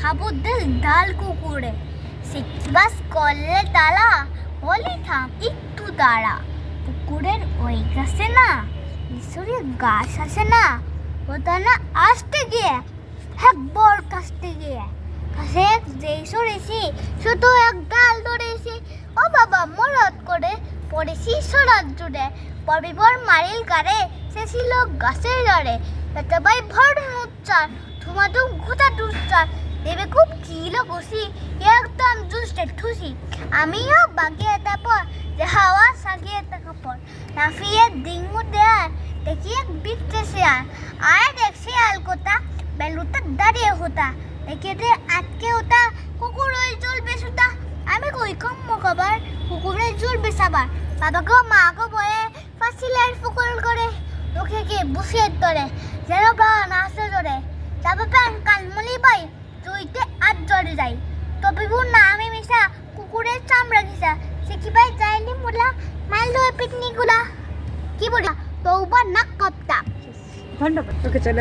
হাবুদ্দিল ডাল কুকুরে। বাস করলে তালা, বলি থাম একটু দাঁড়া। পুকুরের ওই গাছে না, ঈশ্বরের গাছ আছে না ওটা না আসতে গিয়ে হ্যাঁ বড় কাছতে গিয়ে। কাছে যেই সরেছি শুধু এক ডাল ধরেছি ও বাবা, মরদ করে পড়েছি সরাত জুড়ে। পরিবর মারিল গারে, সে ছিল গাছের জড়ে তাতে ভাই ভর উচ্চার তোমাদের দেবে খুব কিলো খুশি, একদম জুসে ঠুসি আমিও বাগিয়ে তারপর যে হাওয়া সাগিয়ে থাকা পর নাফিয়ে ডিঙ্গু দেয়ার, দেখি এক বিপতে শেয়ার। আর দেখ শেয়াল কোথা বেলুটা দাঁড়িয়ে হতা। দেখে দে আটকে হতা কুকুর ওই চলবে সুতা আমি কই কম খাবার কুকুরে চলবে সাবার বাবাকে মাকে বলে, ফাঁসিলের পুকুর করে, লোকে কে বসিয়ে ধরে, যেন বা নাচে ধরে। তারপর প্যান কালমলি পাই আট জড়ে যাই। তবে বুন না, আমি মিশা কুকুরের চামড়া ঘিসা। সে কি ভাই যায়নি মোলা? মাইল ধরে পিকনিকগুলা। কি বলি তৌবা নাক কপ্তা। ধন্যবাদ। ওকে, চলে